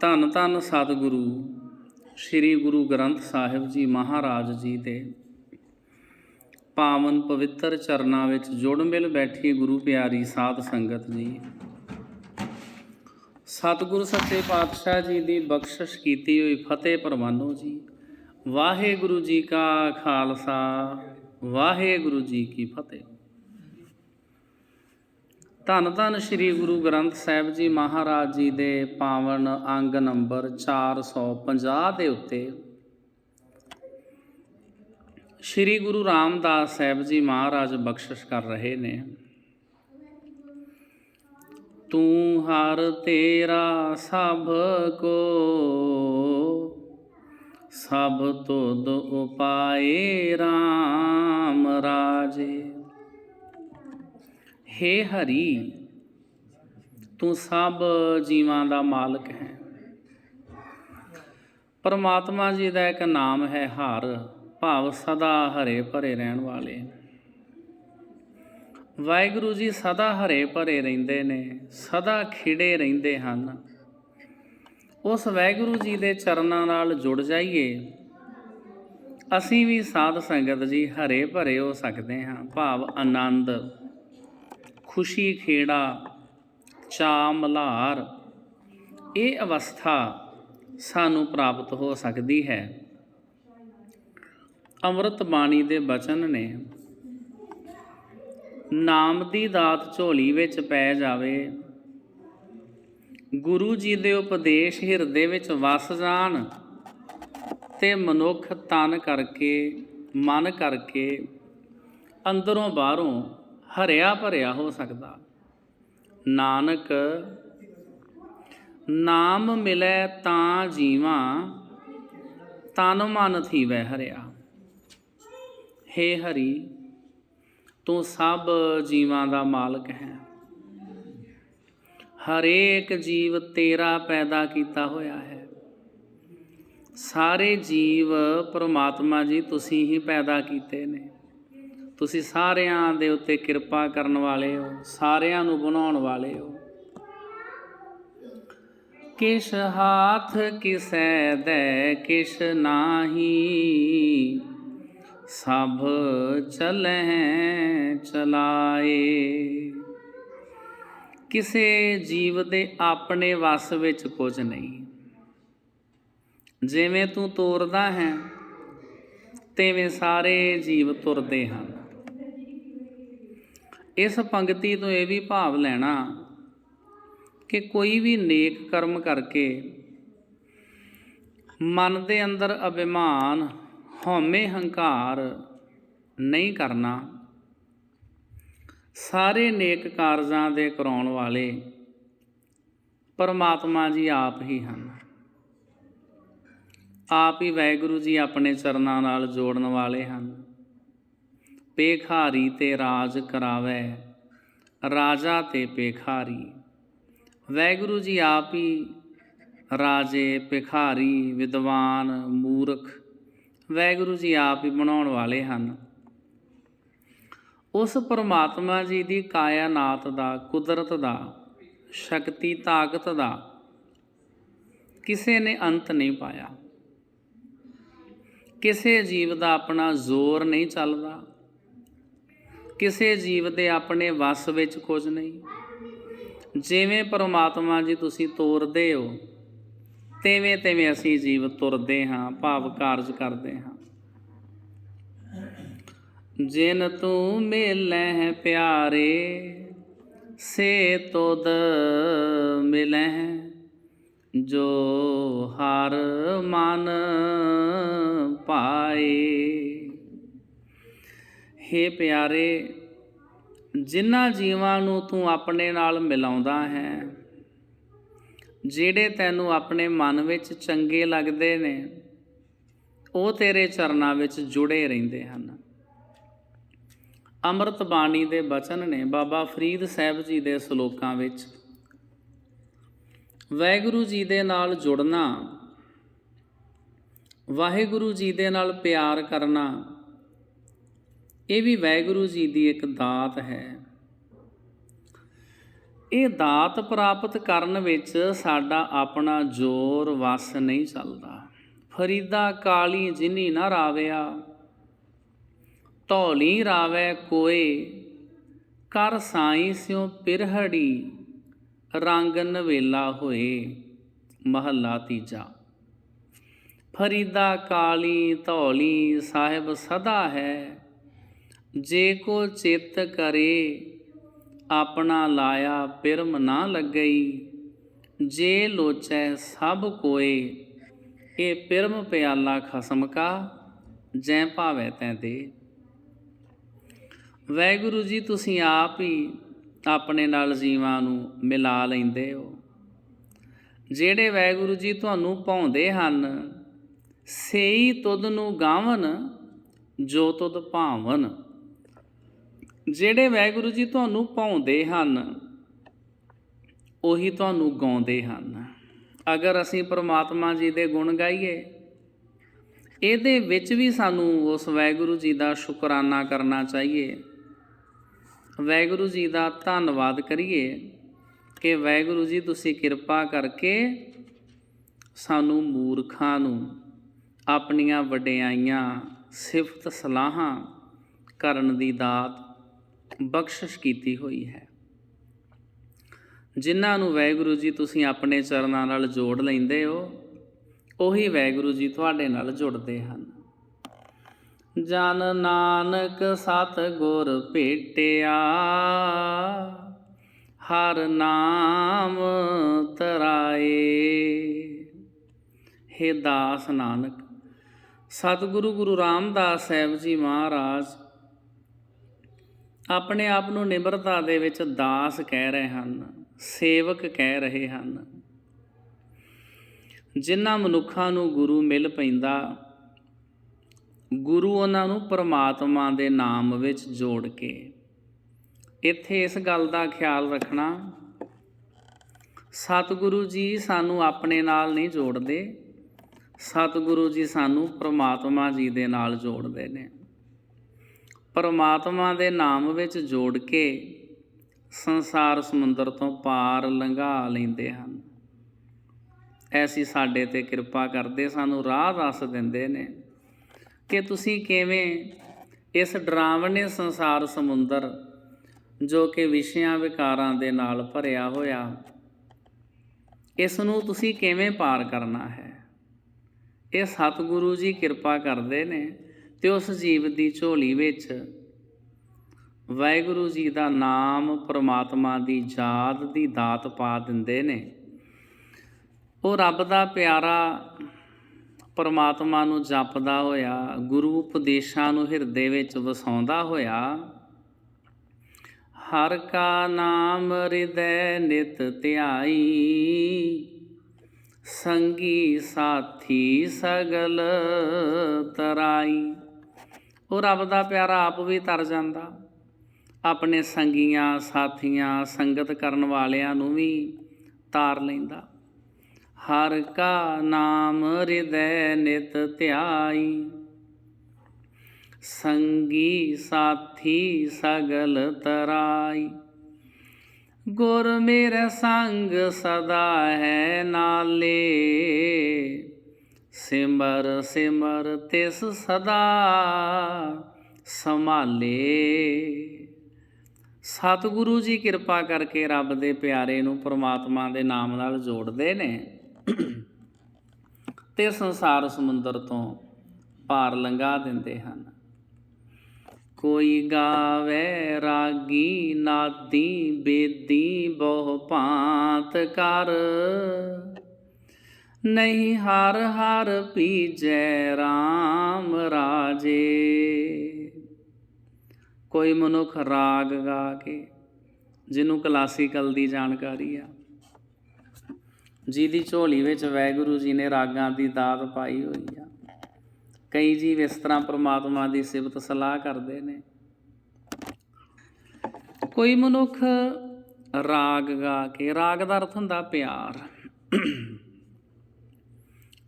ਧੰਨ ਧੰਨ ਸਤਿਗੁਰੂ, ਸ੍ਰੀ ਗੁਰੂ ਗ੍ਰੰਥ ਸਾਹਿਬ ਜੀ ਮਹਾਰਾਜ ਜੀ ਦੇ। ਪਾਵਨ ਪਵਿੱਤਰ ਚਰਨਾਂ ਵਿੱਚ ਜੁੜ ਮਿਲ ਬੈਠੀ ਗੁਰੂ ਪਿਆਰੀ ਸਾਧ ਸੰਗਤ ਜੀ। ਸਤਿਗੁਰੂ ਸੱਚੇ ਪਾਤਸ਼ਾਹ ਜੀ ਦੀ ਬਖਸ਼ਿਸ਼ ਕੀਤੀ ਹੋਈ ਫਤਿਹ ਪ੍ਰਵਾਨੋ ਜੀ। ਵਾਹਿਗੁਰੂ ਜੀ ਕਾ ਖਾਲਸਾ, ਵਾਹਿਗੁਰੂ ਜੀ ਕੀ ਫਤਿਹ। ਧੰਨ ਧੰਨ ਸ੍ਰੀ ਗੁਰੂ ਗ੍ਰੰਥ ਸਾਹਿਬ ਜੀ ਮਹਾਰਾਜ ਜੀ ਦੇ ਪਾਵਨ ਅੰਗ ਨੰਬਰ 450 ਦੇ ਉੱਤੇ। ਸ੍ਰੀ ਗੁਰੂ ਰਾਮਦਾਸ ਸਾਹਿਬ ਜੀ ਮਹਾਰਾਜ ਬਖਸ਼ਿਸ਼ ਕਰ ਰਹੇ ਨੇ। ਤੂੰ ਹਰ ਤੇਰਾ ਸਭ ਕੋ, ਸਭ ਤੁਧ ਉਪਾਏ RAM ਰਾਜੇ। ਹੇ ਹਰੀ, ਤੂੰ ਸਭ ਜੀਵਾਂ ਦਾ ਮਾਲਕ ਹੈ। ਪਰਮਾਤਮਾ ਜੀ ਦਾ ਇੱਕ ਨਾਮ ਹੈ ਹਰ, ਭਾਵ ਸਦਾ ਹਰੇ ਭਰੇ ਰਹਿਣ ਵਾਲੇ। ਵਾਹਿਗੁਰੂ ਜੀ ਸਦਾ ਹਰੇ ਭਰੇ ਰਹਿੰਦੇ ਨੇ, ਸਦਾ ਖਿੜੇ ਰਹਿੰਦੇ ਹਨ। ਉਸ ਵਾਹਿਗੁਰੂ ਜੀ ਦੇ ਚਰਨਾਂ ਨਾਲ ਜੁੜ ਜਾਈਏ। ਅਸੀਂ ਵੀ ਸਾਧ ਸੰਗਤ ਜੀ ਹਰੇ ਭਰੇ ਹੋ ਸਕਦੇ ਹਾਂ, ਭਾਵ ਆਨੰਦ। ਖੁਸ਼ੀ ਖੇੜਾ ਚਾਮਲਹਾਰ ਇਹ ਅਵਸਥਾ ਸਾਨੂੰ ਪ੍ਰਾਪਤ ਹੋ ਸਕਦੀ ਹੈ। ਅੰਮ੍ਰਿਤ ਬਾਣੀ ਦੇ ਬਚਨ ਨੇ, ਨਾਮ ਦੀ ਦਾਤ ਝੋਲੀ ਵਿੱਚ ਪੈ ਜਾਵੇ, ਗੁਰੂ ਜੀ ਦੇ ਉਪਦੇਸ਼ ਹਿਰਦੇ ਵਿੱਚ ਵਸ ਜਾਣ ਤੇ ਮਨੁੱਖ ਤਨ ਕਰਕੇ, ਮਨ ਕਰਕੇ ਅੰਦਰੋਂ ਬਾਹਰੋਂ ਹਰਿਆ ਭਰਿਆ ਹੋ ਸਕਦਾ। ਨਾਨਕ, ਨਾਮ ਮਿਲੈ ਤਾਂ ਜੀਵਾਂ, ਤਨ ਮਨ ਥੀਵੈ ਹਰਿਆ। ਹੇ ਹਰੀ, ਤੂੰ ਸਭ ਜੀਵਾਂ ਦਾ ਮਾਲਕ ਹੈ। ਹਰੇਕ ਜੀਵ ਤੇਰਾ ਪੈਦਾ ਕੀਤਾ ਹੋਇਆ ਹੈ। ਸਾਰੇ ਜੀਵ ਪ੍ਰਮਾਤਮਾ ਜੀ ਤੁਸੀਂ ਹੀ ਪੈਦਾ ਕੀਤੇ ਨੇ। ਤੁਸੀਂ ਸਾਰਿਆਂ ਦੇ ਉੱਤੇ ਕਿਰਪਾ ਕਰਨ ਵਾਲੇ ਹੋ, ਸਾਰਿਆਂ ਨੂੰ ਬਣਾਉਣ ਵਾਲੇ ਹੋ। ਕਿਛ ਹਾਥ ਕਿਸੈ ਦੇ ਕਿਛ ਨਾਹੀ? ਸਭ ਚਲਹਿ ਚਲਾਏ। ਕਿਸੇ ਜੀਵ ਦੇ ਆਪਣੇ ਵਸ ਵਿੱਚ ਕੁਝ ਨਹੀਂ। ਜਿਵੇਂ ਤੂੰ ਤੋਰਦਾ ਹੈ, ਤੇਵੇਂ ਸਾਰੇ ਜੀਵ ਤੁਰਦੇ ਹਨ। ਇਸ ਪੰਗਤੀ ਤੋਂ ਇਹ ਵੀ ਭਾਵ ਲੈਣਾ ਕਿ ਕੋਈ ਵੀ ਨੇਕ ਕਰਮ ਕਰਕੇ ਮਨ ਦੇ ਅੰਦਰ ਅਭਿਮਾਨ, ਹਉਮੈ ਹੰਕਾਰ ਨਹੀਂ ਕਰਨਾ। ਸਾਰੇ ਨੇਕ ਕਾਰਜਾਂ ਦੇ ਕਰਾਉਣ ਵਾਲੇ ਪਰਮਾਤਮਾ ਜੀ ਆਪ ਹੀ ਹਨ। ਆਪ ਹੀ ਵਾਹਿਗੁਰੂ ਜੀ ਆਪਣੇ ਚਰਨਾਂ ਨਾਲ ਜੋੜਨ ਵਾਲੇ ਹਨ। ਪੇਖਾਰੀ ਤੇ ਰਾਜ ਕਰਾਵੇ, ਰਾਜਾ ਤੇ ਪੇਖਾਰੀ। ਵਾਹਿਗੁਰੂ ਜੀ ਆਪ ਹੀ ਰਾਜੇ, ਭਿਖਾਰੀ, ਵਿਦਵਾਨ, ਮੂਰਖ ਵਾਹਿਗੁਰੂ ਜੀ ਆਪ ਹੀ ਬਣਾਉਣ ਵਾਲੇ ਹਨ। ਉਸ ਪਰਮਾਤਮਾ ਜੀ ਦੀ ਕਾਇਆ ਨਾਤ ਦਾ, ਕੁਦਰਤ ਦਾ, ਸ਼ਕਤੀ, ਤਾਕਤ ਦਾ ਕਿਸੇ ਨੇ ਅੰਤ ਨਹੀਂ ਪਾਇਆ। ਕਿਸੇ ਜੀਵ ਦਾ ਆਪਣਾ ਜ਼ੋਰ ਨਹੀਂ ਚੱਲਦਾ। ਕਿਸੇ ਜੀਵ ਦੇ ਆਪਣੇ ਵਸ ਵਿੱਚ ਕੁਝ ਨਹੀਂ। ਜਿਵੇਂ ਪਰਮਾਤਮਾ ਜੀ ਤੁਸੀਂ ਤੋਰਦੇ ਹੋ, ਤੇਵੇਂ ਤੇਵੇਂ ਅਸੀਂ ਜੀਵ ਤੁਰਦੇ ਹਾਂ, ਭਾਵ ਕਾਰਜ ਕਰਦੇ ਹਾਂ। ਜਿਨ ਤੂੰ ਮਿਲੈ ਪਿਆਰੇ, ਸੇ ਤੋਦ ਮਿਲੈ ਜੋ ਹਰ ਮਨ ਪਾਏ ਹੇ ਪਿਆਰੇ, ਜਿਨ੍ਹਾਂ ਜੀਵਾਂ ਨੂੰ ਤੂੰ ਆਪਣੇ ਨਾਲ ਮਿਲਾਉਂਦਾ ਹੈ, ਜਿਹੜੇ ਤੈਨੂੰ ਆਪਣੇ ਮਨ ਵਿੱਚ ਚੰਗੇ ਲੱਗਦੇ ਨੇ, ਉਹ ਤੇਰੇ ਚਰਨਾਂ ਵਿੱਚ ਜੁੜੇ ਰਹਿੰਦੇ ਹਨ। ਅੰਮ੍ਰਿਤ ਬਾਣੀ ਦੇ ਬਚਨ ਨੇ ਬਾਬਾ ਫਰੀਦ ਸਾਹਿਬ ਜੀ ਦੇ ਸ਼ਲੋਕਾਂ ਵਿੱਚ ਵਾਹਿਗੁਰੂ ਜੀ ਦੇ ਨਾਲ ਜੁੜਨਾ, ਵਾਹਿਗੁਰੂ ਜੀ ਦੇ ਨਾਲ ਪਿਆਰ ਕਰਨਾ ਇਹ ਵੀ ਵਾਹਿਗੁਰੂ ਜੀ ਦੀ ਇੱਕ ਦਾਤ ਹੈ। ਇਹ ਦਾਤ ਪ੍ਰਾਪਤ ਕਰਨ ਵਿੱਚ ਸਾਡਾ ਆਪਣਾ ਜ਼ੋਰ ਵਸ ਨਹੀਂ ਚੱਲਦਾ। ਫਰੀਦਾ ਕਾਲੀ ਜਿਨੀ ਨਾ ਰਾਵਿਆ, ਧੌਲੀ ਰਾਵੈ ਕੋਏ, ਕਰ ਸਾਈ ਸਿਉ ਪਿਰਹੜੀ, ਰੰਗ ਨਵੇਲਾ ਹੋਏ ਮਹੱਲਾ ਤੀਜਾ। ਫਰੀਦਾ ਕਾਲੀ ਧੌਲੀ ਸਾਹਿਬ ਸਦਾ ਹੈ ਜੇ ਕੋ ਚਿੱਤ ਕਰੇ, ਆਪਣਾ ਲਾਇਆ ਪਿਰਮ ਨਾ ਲੱਗਈ। ਜੇ ਲੋਚੈ ਸਭ ਕੋਏ, ਇਹ ਪਿਰਮ ਪਿਆਲਾ ਖਸਮ ਕਾ, ਜੈ ਭਾਵੈ ਤੈ ਦੇ। ਵੈਗੁਰੂ ਜੀ, ਤੁਸੀਂ ਆਪ ਹੀ ਆਪਣੇ ਨਾਲ ਜੀਵਾਂ ਨੂੰ ਮਿਲਾ ਲੈਂਦੇ ਹੋ। ਜਿਹੜੇ ਵੈਗੁਰੂ ਜੀ ਤੁਹਾਨੂੰ ਪਾਉਂਦੇ ਹਨ, ਸੇਈ ਤੁਧ ਨੂੰ ਗਾਵਨ, ਜੋ ਤੁਧ ਭਾਵਨ। ਜਿਹੜੇ ਵਾਹਿਗੁਰੂ ਜੀ ਤੁਹਾਨੂੰ ਪਾਉਂਦੇ ਹਨ, ਉਹੀ ਤੁਹਾਨੂੰ ਗਾਉਂਦੇ ਹਨ। ਅਗਰ ਅਸੀਂ ਪ੍ਰਮਾਤਮਾ ਜੀ ਦੇ ਗੁਣ ਗਾਈਏ, ਇਹਦੇ ਵਿੱਚ ਵੀ ਸਾਨੂੰ ਉਸ ਵਾਹਿਗੁਰੂ ਜੀ ਦਾ ਸ਼ੁਕਰਾਨਾ ਕਰਨਾ ਚਾਹੀਏ। ਵਾਹਿਗੁਰੂ ਜੀ ਦਾ ਧੰਨਵਾਦ ਕਰੀਏ ਕਿ ਵਾਹਿਗੁਰੂ ਜੀ ਤੁਸੀਂ ਕਿਰਪਾ ਕਰਕੇ ਸਾਨੂੰ ਮੂਰਖਾਂ ਨੂੰ ਆਪਣੀਆਂ ਵਡਿਆਈਆਂ ਸਿਫਤ ਸਲਾਹਾਂ ਕਰਨ ਦੀ ਦਾਤ ਬਖਸ਼ਿਸ਼ ਕੀਤੀ ਹੋਈ ਹੈ। ਜਿਨ੍ਹਾਂ ਨੂੰ ਵਾਹਿਗੁਰੂ ਜੀ ਤੁਸੀਂ ਆਪਣੇ ਚਰਨਾਂ ਨਾਲ ਜੋੜ ਲੈਂਦੇ ਹੋ, ਉਹੀ ਵਾਹਿਗੁਰੂ ਜੀ ਤੁਹਾਡੇ ਨਾਲ ਜੁੜਦੇ ਹਨ। ਜਨ ਨਾਨਕ ਸਤ ਗੁਰ ਭੇਟਿਆ, ਹਰ ਨਾਮ ਤਰਾਏ। ਹੇ ਦਾਸ ਨਾਨਕ, ਸਤਿਗੁਰੂ ਗੁਰੂ ਰਾਮਦਾਸ ਸਾਹਿਬ ਜੀ ਮਹਾਰਾਜ ਆਪਣੇ ਆਪ ਨੂੰ ਨਿਮਰਤਾ ਦੇ ਵਿੱਚ ਦਾਸ ਕਹਿ ਰਹੇ ਹਨ, ਸੇਵਕ ਕਹਿ ਰਹੇ ਹਨ। ਜਿਨ੍ਹਾਂ ਮਨੁੱਖਾਂ ਨੂੰ ਗੁਰੂ ਮਿਲ ਪੈਂਦਾ, ਗੁਰੂ ਉਹਨਾਂ ਨੂੰ ਪਰਮਾਤਮਾ ਦੇ ਨਾਮ ਵਿੱਚ ਜੋੜ ਕੇ। ਇੱਥੇ ਇਸ ਗੱਲ ਦਾ ਖਿਆਲ ਰੱਖਣਾ, ਸਤਿਗੁਰੂ ਜੀ ਸਾਨੂੰ ਆਪਣੇ ਨਾਲ ਨਹੀਂ ਜੋੜਦੇ, ਸਤਿਗੁਰੂ ਜੀ ਸਾਨੂੰ ਪ੍ਰਮਾਤਮਾ ਜੀ ਦੇ ਨਾਲ ਜੋੜਦੇ ਨੇ। ਪਰਮਾਤਮਾ ਦੇ ਨਾਮ ਵਿੱਚ ਜੋੜ ਕੇ ਸੰਸਾਰ ਸਮੁੰਦਰ ਤੋਂ ਪਾਰ ਲੰਘਾ ਲੈਂਦੇ ਹਨ। ਐਸੀ ਸਾਡੇ ਤੇ ਕਿਰਪਾ ਕਰਦੇ, ਸਾਨੂੰ ਰਾਹ ਦੱਸ ਦਿੰਦੇ ਨੇ ਕਿ ਤੁਸੀਂ ਕਿਵੇਂ ਇਸ ਡਰਾਵਣੇ ਸੰਸਾਰ ਸਮੁੰਦਰ ਜੋ ਕਿ ਵਿਸ਼ਿਆਂ ਵਿਕਾਰਾਂ ਦੇ ਨਾਲ ਭਰਿਆ ਹੋਇਆ ਇਸ ਨੂੰ ਤੁਸੀਂ ਕਿਵੇਂ ਪਾਰ ਕਰਨਾ ਹੈ? ਇਹ ਸਤਿਗੁਰੂ ਜੀ ਕਿਰਪਾ ਕਰਦੇ ਨੇ ਤੇ ਉਸ ਜੀਵ ਦੀ ਝੋਲੀ ਵਿੱਚ। ਵਾਹਿਗੁਰੂ ਜੀ ਦਾ ਨਾਮ ਪ੍ਰਮਾਤਮਾ ਦੀ ਯਾਦ ਦੀ ਦਾਤ ਪਾ ਦਿੰਦੇ ਨੇ। ਉਹ ਰੱਬ ਦਾ ਪਿਆਰਾ ਪਰਮਾਤਮਾ ਨੂੰ ਜਪਦਾ ਹੋਇਆ, ਗੁਰੂ ਉਪਦੇਸ਼ਾਂ ਨੂੰ ਹਿਰਦੇ ਵਿੱਚ ਵਸਾਉਂਦਾ ਹੋਇਆ। ਹਰ ਕਾ ਨਾਮ ਹਿਰਦੈ ਨਿਤ ਧਿਆਈ, ਸੰਗੀ ਸਾਥੀ ਸਗਲ ਤਰਾਈ। ਉਹ ਰੱਬ ਦਾ ਪਿਆਰਾ ਆਪ ਵੀ ਤਰ ਜਾਂਦਾ। ਆਪਣੇ ਸੰਗੀਆਂ, ਸਾਥੀਆਂ, ਸੰਗਤ ਕਰਨ ਵਾਲਿਆਂ ਨੂੰ ਵੀ ਤਾਰ ਲੈਂਦਾ। ਹਰ ਕਾ ਨਾਮ ਹਿਰਦੈ ਨਿਤ ਧਿਆਈ। ਸੰਗੀ ਸਾਥੀ ਸਗਲ ਤਰਾਈ। ਗੁਰ ਮੇਰੇ ਸੰਗ ਸਦਾ ਹੈ ਨਾਲੇ। ਸਿਮਰ ਸਿਮਰ ਤਿਸ ਸਦਾ ਸੰਭਾਲੇ। ਸਤਿਗੁਰੂ ਜੀ ਕਿਰਪਾ ਕਰਕੇ ਰੱਬ ਦੇ ਪਿਆਰੇ ਨੂੰ ਪ੍ਰਮਾਤਮਾ ਦੇ ਨਾਮ ਨਾਲ ਜੋੜਦੇ ਨੇ। ਤੇ ਸੰਸਾਰ ਸਮੁੰਦਰ ਤੋਂ ਪਾਰ ਲੰਘਾ ਦਿੰਦੇ ਹਨ। ਕੋਈ ਗਾਵੇ, ਰਾਗੀ, ਨਾਦੀ, ਬੇਦੀ ਬਹੁ ਭਾਂਤ ਕਰ। ਨਹੀਂ ਹਰ ਹਰ ਪੀਜੈ RAM ਰਾਜੇ। ਕੋਈ ਮਨੁੱਖ ਰਾਗ ਗਾ ਕੇ, ਜਿਹਨੂੰ ਕਲਾਸੀਕਲ ਦੀ ਜਾਣਕਾਰੀ ਆ। ਜਿਹਦੀ ਝੋਲੀ ਵਿੱਚ ਵੈਗੁਰੂ ਜੀ ਨੇ ਰਾਗਾਂ ਦੀ ਦਾਤ ਪਾਈ ਹੋਈ ਆ। ਕਈ ਜੀਵ ਇਸ ਤਰ੍ਹਾਂ ਪ੍ਰਮਾਤਮਾ ਦੀ ਸਿਫਤ ਸਲਾਹ ਕਰਦੇ ਨੇ। ਕੋਈ ਮਨੁੱਖ ਰਾਗ ਗਾ ਕੇ, ਰਾਗ ਦਾ ਅਰਥ ਹੁੰਦਾ ਪਿਆਰ।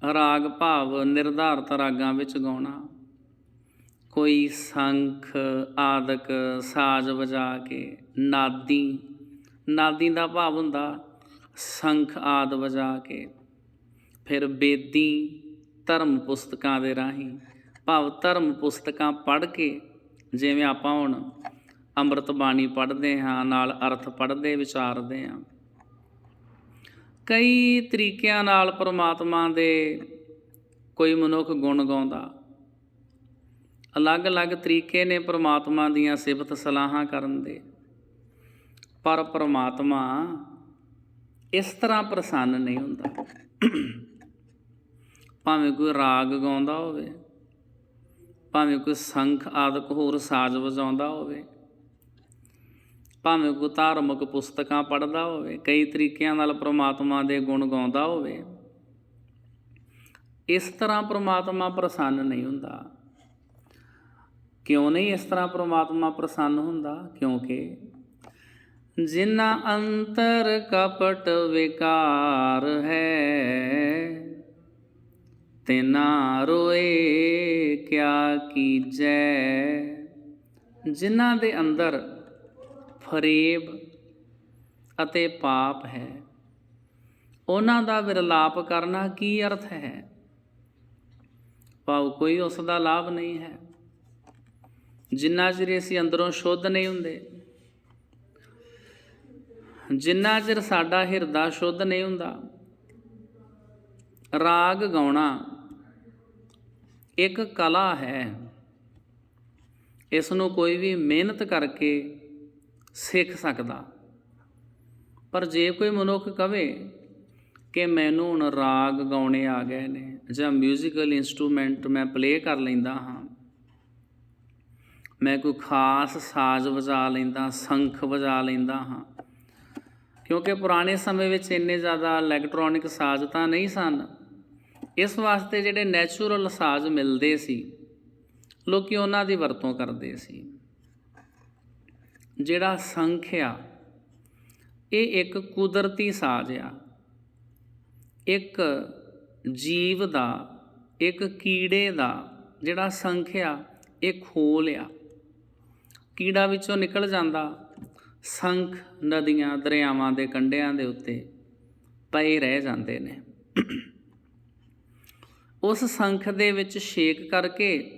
ਰਾਗ ਭਾਵ ਨਿਰਧਾਰਤ ਰਾਗਾਂ ਵਿੱਚ ਗਾਉਣਾ। ਕੋਈ ਸੰਖ, ਆਦਿਕ, ਸਾਜ਼ ਵਜਾ ਕੇ ਨਾਦੀ। ਨਾਦੀ ਦਾ ਭਾਵ ਹੁੰਦਾ ਸੰਖ, ਆਦ ਵਜਾ ਕੇ। ਫਿਰ ਬੇਦੀ ਧਰਮ ਪੁਸਤਕਾਂ ਦੇ ਰਾਹੀਂ। ਭਾਵ ਧਰਮ ਪੁਸਤਕਾਂ ਪੜ੍ਹ ਕੇ, ਜਿਵੇਂ ਆਪਾਂ ਹੁਣ ਅੰਮ੍ਰਿਤ ਬਾਣੀ ਪੜ੍ਹਦੇ ਹਾਂ, ਨਾਲ ਅਰਥ ਪੜ੍ਹਦੇ, ਵਿਚਾਰਦੇ ਹਾਂ। ਕਈ ਤਰੀਕਿਆਂ ਨਾਲ ਪ੍ਰਮਾਤਮਾ ਦੇ ਕੋਈ ਮਨੁੱਖ ਗੁਣ ਗਾਉਂਦਾ। ਅਲੱਗ-ਅਲੱਗ ਤਰੀਕੇ ਨੇ ਪ੍ਰਮਾਤਮਾ ਦੀਆਂ ਸਿਫਤ ਸਲਾਹਾਂ ਕਰਨ ਦੇ। ਪਰ ਪ੍ਰਮਾਤਮਾ ਇਸ ਤਰ੍ਹਾਂ ਪ੍ਰਸੰਨ ਨਹੀਂ ਹੁੰਦਾ। ਭਾਵੇਂ ਕੋਈ ਰਾਗ ਗਾਉਂਦਾ ਹੋਵੇ, ਭਾਵੇਂ ਕੋਈ ਸੰਖ ਆਦਿਕ ਹੋਰ ਸਾਜ਼ ਵਜਾਉਂਦਾ ਹੋਵੇ ਭਾਵੇਂ ਕੋਈ ਧਾਰਮਿਕ ਪੁਸਤਕਾਂ ਪੜ੍ਹਦਾ ਹੋਵੇ, ਕਈ ਤਰੀਕਿਆਂ ਨਾਲ ਪ੍ਰਮਾਤਮਾ ਦੇ ਗੁਣ ਗਾਉਂਦਾ ਹੋਵੇ, ਇਸ ਤਰ੍ਹਾਂ ਪ੍ਰਮਾਤਮਾ ਪ੍ਰਸੰਨ ਨਹੀਂ ਹੁੰਦਾ। ਕਿਉਂ ਨਹੀਂ ਇਸ ਤਰ੍ਹਾਂ ਪ੍ਰਮਾਤਮਾ ਪ੍ਰਸੰਨ ਹੁੰਦਾ? ਕਿਉਂਕਿ ਜਿਨਾ ਅੰਤਰ ਕਪਟ ਵਿਕਾਰ ਹੈ, ਤਿਨਾ ਰੋਏ ਕਿਆ ਕੀਜੈ। ਜਿਨ੍ਹਾਂ ਦੇ ਅੰਦਰ ਫਰੇਬ ਅਤੇ ਪਾਪ ਹੈ। ਉਹਨਾਂ ਦਾ ਵਿਰਲਾਪ ਕਰਨਾ ਕੀ ਅਰਥ ਹੈ? ਭਾਵ ਕੋਈ ਉਸ ਦਾ ਲਾਭ ਨਹੀਂ ਹੈ। ਜਿੰਨਾ ਚਿਰ ਅਸੀਂ ਅੰਦਰੋਂ ਸ਼ੁੱਧ ਨਹੀਂ ਹੁੰਦੇ, ਜਿੰਨਾ ਚਿਰ ਸਾਡਾ ਹਿਰਦਾ ਸ਼ੁੱਧ ਨਹੀਂ ਹੁੰਦਾ, ਰਾਗ ਗਾਉਣਾ ਇੱਕ ਕਲਾ ਹੈ। ਇਸ ਨੂੰ ਕੋਈ ਵੀ ਮਿਹਨਤ ਕਰਕੇ ਸਿੱਖ ਸਕਦਾ ਪਰ ਜੇ ਕੋਈ ਮਨੁੱਖ ਕਵੇ ਕਿ ਮੈਨੂੰ ਹੁਣ ਰਾਗ ਗਾਉਣੇ ਆ ਗਏ ਨੇ ਜਾਂ 뮤지컬 ਇਨਸਟਰੂਮੈਂਟ ਮੈਂ ਪਲੇ ਕਰ ਲੈਂਦਾ ਹਾਂ ਮੈਂ ਕੋਈ ਖਾਸ ਸਾਜ਼ ਵਜਾ ਲੈਂਦਾ ਸੰਖ ਵਜਾ ਲੈਂਦਾ ਹਾਂ ਕਿਉਂਕਿ ਪੁਰਾਣੇ ਸਮੇਂ ਵਿੱਚ ਇੰਨੇ ਜ਼ਿਆਦਾ ਇਲੈਕਟ੍ਰੋਨਿਕ ਸਾਜ਼ ਤਾਂ ਨਹੀਂ ਸਨ ਇਸ ਵਾਸਤੇ ਜਿਹੜੇ ਨੈਚੁਰਲ ਸਾਜ਼ ਮਿਲਦੇ ਸੀ ਲੋਕੀ ਉਹਨਾਂ ਦੀ ਵਰਤੋਂ ਕਰਦੇ ਸੀ ਜਿਹੜਾ ਸੰਖ ਆ, ਇਹ ਇੱਕ ਕੁਦਰਤੀ ਸਾਜ਼ ਆ। ਇੱਕ ਜੀਵ ਦਾ, ਇੱਕ ਕੀੜੇ ਦਾ ਜਿਹੜਾ ਸੰਖ ਆ, ਇਹ ਖੋਲ ਆ। ਕੀੜਾ ਵਿੱਚੋਂ ਨਿਕਲ ਜਾਂਦਾ, ਸੰਖ ਨਦੀਆਂ, ਦਰਿਆਵਾਂ ਦੇ ਕੰਢਿਆਂ ਦੇ ਉੱਤੇ ਪਏ ਰਹਿ ਜਾਂਦੇ ਨੇ। ਉਸ ਸੰਖ ਦੇ ਵਿੱਚ ਛੇਕ ਕਰਕੇ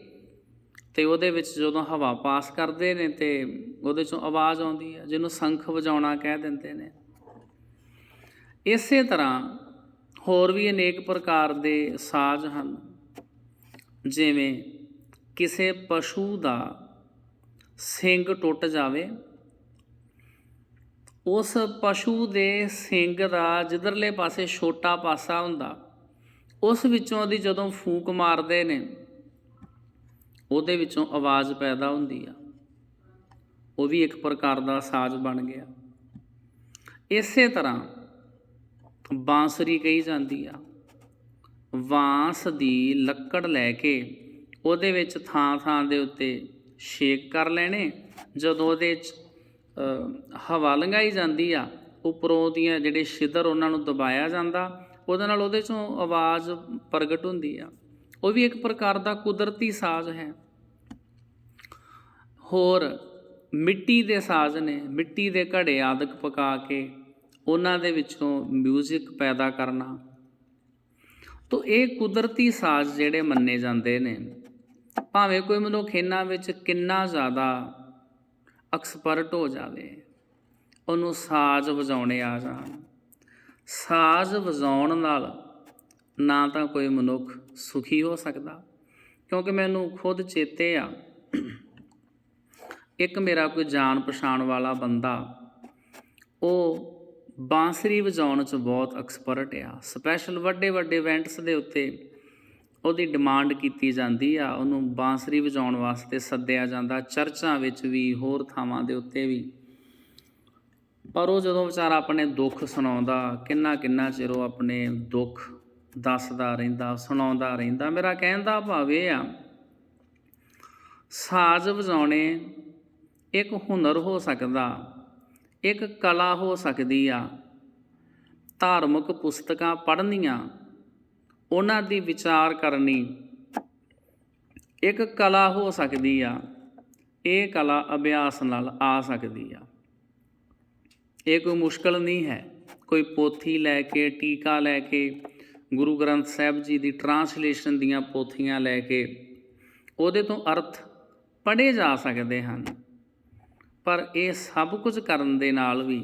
ਤੇ ਉਹਦੇ ਵਿੱਚ ਜਦੋਂ ਹਵਾ ਪਾਸ ਕਰਦੇ ਨੇ ਤੇ ਉਹਦੇ ਚੋਂ ਆਵਾਜ਼ ਆਉਂਦੀ ਹੈ, ਜਿਹਨੂੰ ਸੰਖ ਵਜਾਉਣਾ ਕਹਿ ਦਿੰਦੇ ਨੇ। ਇਸੇ ਤਰ੍ਹਾਂ ਹੋਰ ਵੀ ਅਨੇਕ ਪ੍ਰਕਾਰ ਦੇ ਸਾਜ਼ ਹਨ, ਜਿਵੇਂ ਕਿਸੇ ਪਸ਼ੂ ਦਾ ਸਿੰਗ ਟੁੱਟ ਜਾਵੇ, ਉਸ ਪਸ਼ੂ ਦੇ ਸਿੰਗ ਦਾ ਜਿੱਧਰਲੇ ਪਾਸੇ ਛੋਟਾ ਪਾਸਾ ਹੁੰਦਾ, ਉਸ ਵਿੱਚੋਂ ਦੀ ਜਦੋਂ ਫੂਕ ਮਾਰਦੇ ਨੇ ਉਹਦੇ ਵਿੱਚੋਂ ਆਵਾਜ਼ ਪੈਦਾ ਹੁੰਦੀ ਆ। ਉਹ ਵੀ ਇੱਕ ਪ੍ਰਕਾਰ ਦਾ ਸਾਜ਼ ਬਣ ਗਿਆ। ਇਸੇ ਤਰ੍ਹਾਂ ਬਾਂਸਰੀ ਕਹੀ ਜਾਂਦੀ ਆ, ਵਾਂਸ ਦੀ ਲੱਕੜ ਲੈ ਕੇ ਉਹਦੇ ਵਿੱਚ ਥਾਂ ਥਾਂ ਦੇ ਉੱਤੇ ਸ਼ੇਕ ਕਰ ਲੈਣੇ। ਜਦੋਂ ਉਹਦੇ 'ਚ ਹਵਾ ਲੰਘਾਈ ਜਾਂਦੀ ਆ, ਉੱਪਰੋਂ ਦੀਆਂ ਜਿਹੜੇ ਛਿਦਰ ਉਹਨਾਂ ਨੂੰ ਦਬਾਇਆ ਜਾਂਦਾ, ਉਹਦੇ ਨਾਲ ਉਹਦੇ ਚੋਂ ਆਵਾਜ਼ ਪ੍ਰਗਟ ਹੁੰਦੀ ਆ। ਉਹ ਵੀ ਇੱਕ ਪ੍ਰਕਾਰ ਦਾ ਕੁਦਰਤੀ ਸਾਜ਼ ਹੈ। ਹੋਰ, ਮਿੱਟੀ ਦੇ ਸਾਜ਼ ਨੇ, ਮਿੱਟੀ ਦੇ ਘੜੇ ਆਦਿਕ ਪਕਾ ਕੇ ਉਹਨਾਂ ਦੇ ਵਿੱਚੋਂ 뮤직 ਪੈਦਾ ਕਰਨਾ। ਤੋ ਇਹ ਕੁਦਰਤੀ ਸਾਜ਼ ਜਿਹੜੇ ਮੰਨੇ ਜਾਂਦੇ ਨੇ, ਭਾਵੇਂ ਕੋਈ ਮਨੁੱਖ ਇਹਨਾਂ ਵਿੱਚ ਕਿੰਨਾ ਜ਼ਿਆਦਾ ਐਕਸਪਰਟ ਹੋ ਜਾਵੇ, ਉਹਨੂੰ ਸਾਜ਼ ਵਜਾਉਣੇ ਆ ਜਾਣ। ਸਾਜ਼ ਵਜਾਉਣ ਨਾਲ ਨਾ ਤਾਂ ਕੋਈ ਮਨੁੱਖ ਸੁਖੀ ਹੋ ਸਕਦਾ। ਕਿਉਂਕਿ ਮੈਨੂੰ ਖੁਦ ਚੇਤੇ ਆ, ਇੱਕ ਮੇਰਾ ਕੋਈ ਜਾਣ ਪਛਾਣ ਵਾਲਾ ਬੰਦਾ, ਉਹ ਬਾਂਸਰੀ ਵਜਾਉਣ 'ਚ ਬਹੁਤ ਐਕਸਪਰਟ ਆ। ਸਪੈਸ਼ਲ ਵੱਡੇ ਵੱਡੇ ਇਵੈਂਟਸ ਦੇ ਉੱਤੇ ਉਹਦੀ ਡਿਮਾਂਡ ਕੀਤੀ ਜਾਂਦੀ ਆ, ਉਹਨੂੰ ਬਾਂਸਰੀ ਵਜਾਉਣ ਵਾਸਤੇ ਸੱਦਿਆ ਜਾਂਦਾ, ਚਰਚਾਂ ਵਿੱਚ ਵੀ, ਹੋਰ ਥਾਵਾਂ ਦੇ ਉੱਤੇ ਵੀ। ਪਰ ਉਹ ਜਦੋਂ ਵਿਚਾਰਾ ਆਪਣੇ ਦੁੱਖ ਸੁਣਾਉਂਦਾ ਕਿੰਨਾ ਕਿੰਨਾ ਚਿਰ ਉਹ ਆਪਣੇ ਦੁੱਖ ਦੱਸਦਾ ਰਹਿੰਦਾ, ਸੁਣਾਉਂਦਾ ਰਹਿੰਦਾ। ਮੇਰਾ ਕਹਿਣ ਦਾ ਭਾਵ ਇਹ ਆ, ਸਾਜ਼ ਵਜਾਉਣੇ ਇੱਕ ਹੁਨਰ ਹੋ ਸਕਦਾ, ਇੱਕ ਕਲਾ ਹੋ ਸਕਦੀ ਆ। ਧਾਰਮਿਕ ਪੁਸਤਕਾਂ ਪੜ੍ਹਨੀਆਂ, ਉਹਨਾਂ ਦੀ ਵਿਚਾਰ ਕਰਨੀ ਇੱਕ ਕਲਾ ਹੋ ਸਕਦੀ ਆ। ਇਹ ਕਲਾ ਅਭਿਆਸ ਨਾਲ ਆ ਸਕਦੀ ਆ। ਇਹ ਕੋਈ ਮੁਸ਼ਕਲ ਨਹੀਂ ਹੈ। ਕੋਈ ਪੋਥੀ ਲੈ ਕੇ, ਟੀਕਾ ਲੈ ਕੇ ਗੁਰੂ ਗ੍ਰੰਥ ਸਾਹਿਬ ਜੀ ਦੀ ਟਰਾਂਸਲੇਸ਼ਨ ਦੀਆਂ ਪੋਥੀਆਂ ਲੈ ਕੇ ਉਹਦੇ ਤੋਂ ਅਰਥ ਪੜ੍ਹੇ ਜਾ ਸਕਦੇ ਹਨ। ਪਰ ਇਹ ਸਭ ਕੁਝ ਕਰਨ ਦੇ ਨਾਲ ਵੀ